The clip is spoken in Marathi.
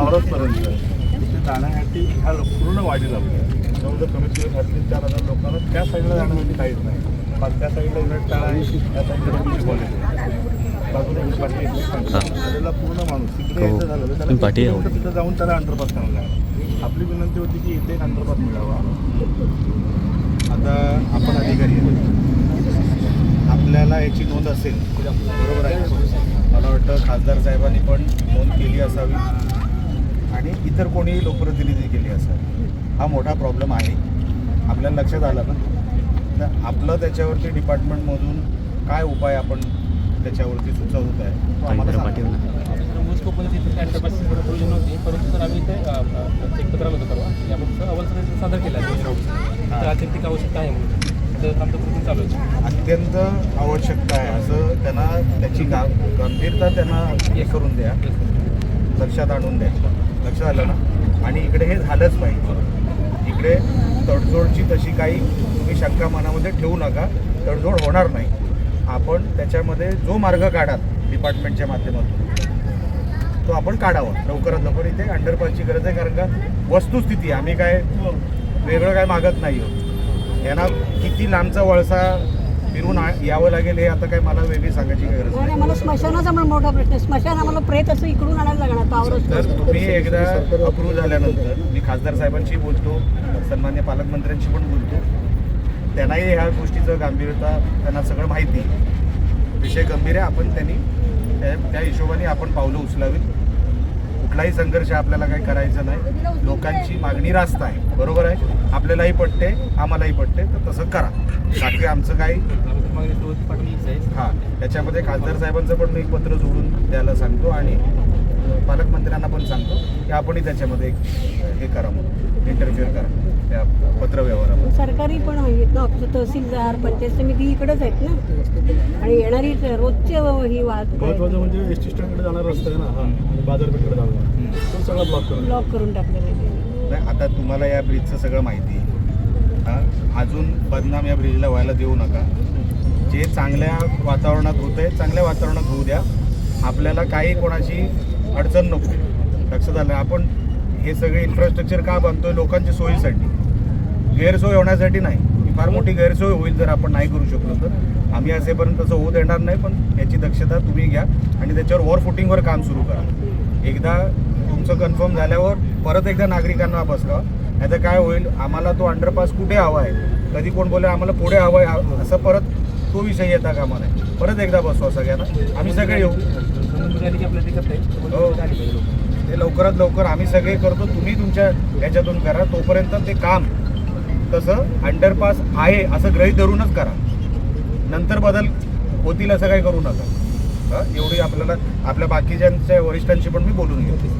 सावरसपर्यंत. तिथे जाण्यासाठी ह्या पूर्ण वाडी लागल्या जवळजवळ कमीत कमी ते चार हजार लोकांना त्या साईडला जाण्यासाठी काहीच नाही. पण त्या साईडला युनिट शाळा आहे त्या साईडला कॉलेज बाजूला पूर्ण माणूस तिकडे यायचं झालं तर त्याला तिथं जाऊन त्याला अंडरपास करायला लागला. आपली विनंती होती की इथे एक अंडरपास मिळावा. आता आपण अधिकारी आपल्याला याची नोंद असेल बरोबर आहे. मला वाटतं खासदार साहेबांनी पण नोंद केली असावी. इतर कोणीही लोकप्रतिनिधी केली असावी हा मोठा प्रॉब्लेम आहे. आपल्याला लक्षात आलं ना? तर आपलं त्याच्यावरती डिपार्टमेंटमधून काय उपाय आपण त्याच्यावरती सुचवत आहे? तो आम्हाला परंतु तर आम्ही ते होतं परवा. सादर केला आहे. तर अत्यंतिक आवश्यकता आहे म्हणून. तर आमचं प्रयत्न चालू आहे. अत्यंत आवश्यकता आहे. असं त्यांना त्याची गा गंभीरता त्यांना हे करून द्या. लक्षात आणून द्या. लक्षात आलं ना? आणि इकडे हे झालंच पाहिजे. इकडे तडजोडची तशी काही तुम्ही शंका मनामध्ये ठेवू नका. तडजोड होणार नाही. आपण त्याच्यामध्ये जो मार्ग काढाल डिपार्टमेंटच्या माध्यमातून तो आपण काढावा. लवकरात लवकर इथे अंडरपासची गरज आहे कारण का वस्तुस्थिती आम्ही काय वेगळं काय मागत नाही आहोत. यांना किती लांबचा वळसा फिरून यावं लागेल हे आता काय मला वेगळी सांगायची गरज नाही आम्हाला स्मशानाचा पण मोठा प्रश्न आहे. स्मशान आम्हाला प्रेत असं इकडून आणायला लागणार पावर तर तुम्ही एकदा अप्रूव्ह झाल्यानंतर मी खासदार साहेबांशी बोलतो सन्मान्य पालकमंत्र्यांशी पण बोलतो त्यांनाही ह्या गोष्टीचं गांभीर्यता त्यांना सगळं माहिती. विषय गंभीर आहे आपण त्यांनी त्या त्या हिशोबाने आपण पावलं उचलावीत कुठलाही संघर्ष आपल्याला काही करायचं नाही. लोकांची मागणी रास्त आहे. बरोबर आहे? आपल्यालाही पटते आम्हालाही पटते. तर तसं करा. बाकी आमचं काही हां त्याच्यामध्ये खासदार साहेबांचं पण मी एक पत्र जोडून द्यायला सांगतो आणि पालकमंत्र्यांना पण सांगतो की आपणही त्याच्यामध्ये एक हे करा म्हणून. इंटरफिअर करा. त्या पत्रव्यवहारामध्ये सरकारी पण आहेत ना ऑफिस तहसीलदार पंचायत समिती इकडेच आहेत ना? आणि येणारी रोजची ही वाहतूक महत्वाचं म्हणजे एस टी स्टँडकडे जाणारा रस्ता आहे ना? हा. आणि बाजारपेठकडे जाणारा सगळा ब्लॉक करून ब्लॉक करून टाकलेला आहे. नाही आता तुम्हाला या ब्रिजचं सगळं माहिती आहे. हां? अजून बदनाम या ब्रिजला व्हायला देऊ नका. जे चांगल्या वातावरणात होतं आहे चांगल्या वातावरणात होऊ द्या. आपल्याला काही कोणाची अडचण नको. लक्षात आलं? आपण हे सगळे इन्फ्रास्ट्रक्चर का बांधतोय? लोकांच्या सोयीसाठी. गैरसोय होण्यासाठी नाही. ही फार मोठी गैरसोय होईल जर आपण नाही करू शकलो तर. आम्ही असेपर्यंत तसं होऊ देणार नाही पण याची दक्षता तुम्ही घ्या आणि त्याच्यावर वॉर फुटिंगवर काम सुरू करा. एकदा तुमचं कन्फर्म झाल्यावर परत एकदा नागरिकांना बसवा नाही तर काय होईल? आम्हाला तो अंडरपास कुठे हवा आहे? कधी कोण बोले आम्हाला पुढे हवं आहे. असं परत तो विषय येता कामा नाही परत एकदा बसवा सगळ्यांना. आम्ही सगळे येऊ. ते हो. ते लवकरात लवकर आम्ही सगळे करतो. तुम्ही तुमच्या ह्याच्यातून करा. तोपर्यंत ते काम. तसं अंडरपास आहे असं गृहीत धरूनच करा. नंतर बदल होतील असं काही करू नका. एवढी आपल्याला आपल्या बाकीच्यांच्या वरिष्ठांशी पण मी बोलून घेतो.